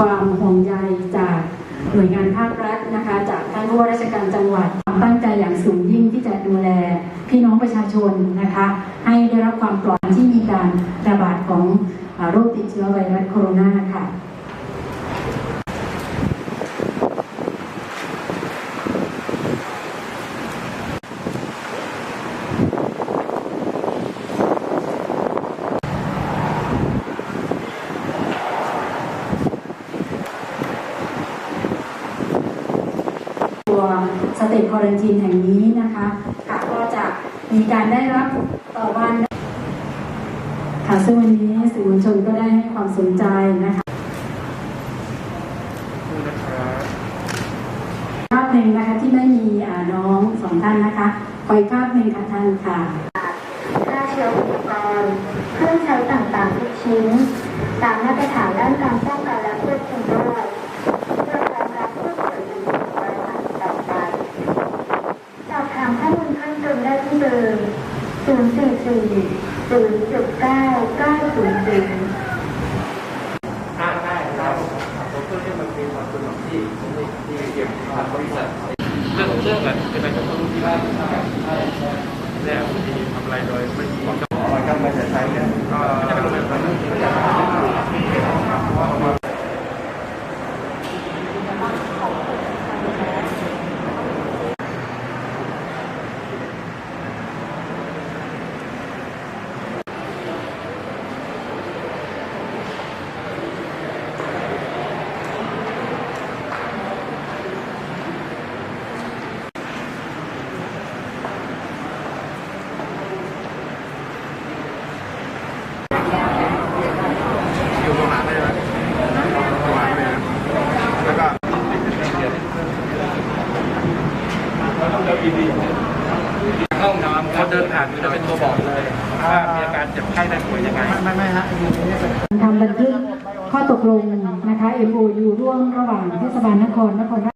ความห่วงใยจากหน่วยงานภาครัฐนะคะ จากท่านผู้ว่าราชการจังหวัดความตั้งใจอย่างสูงยิ่งที่จะดูแลพี่น้องประชาชนนะคะ ให้ได้รับความปลอดที่มีการระบาดของโรคติดเชื้อไวรัสโคโรนาค่ะ ตัว สเตจควอรันทีนแห่งนี้นะคะค่ะก็จะมีการได้รับต่อวันค่ะซึ่งวันนี้สื่อมวลชนก็ได้ให้ความสนใจนะคะภาพหนึ่งนะคะที่ไม่มีน้องสองท่านนะคะขออีกภาพหนึ่งค่ะท่านค่ะฆ่าเชื้ออุปกรณ์เครื่องใช้ต่างๆทุกชิ้น ตามมาตรฐานด้านการป้องกันและควบคุมโรคเพื่อรองรับผู้ป่วยในกลุ่มปริมาณต่อไปสอบถาม ข้อมูลเพิ่มเติมได้ที่เบอร์044 0.9 900ได้ได้ครับผมเพื่อที่มันมีความสนุกที่ที่ที่เกี่ยวกับบริษัทเรื่องเรื่องอะเป็นอะไรกับคนที่บ้านเนี่ยทำอะไรโดยไม่มีความจำเป็นการมาใช้เนี่ยก็จะเป็นเรื่องนั้น อยู่ตรงหลังเลยนะตรงหลังเลยนะแล้วก็ ห้องน้ำเขาเดินผ่านมันจะเป็นตัวบอกเลยว่ามีอาการเจ็บไข้ได้ป่วยยังไงไม่ไม่ฮะทำบันทึกข้อตกลงนะคะ MOU ร่วมระหว่างเทศบาลนครนคร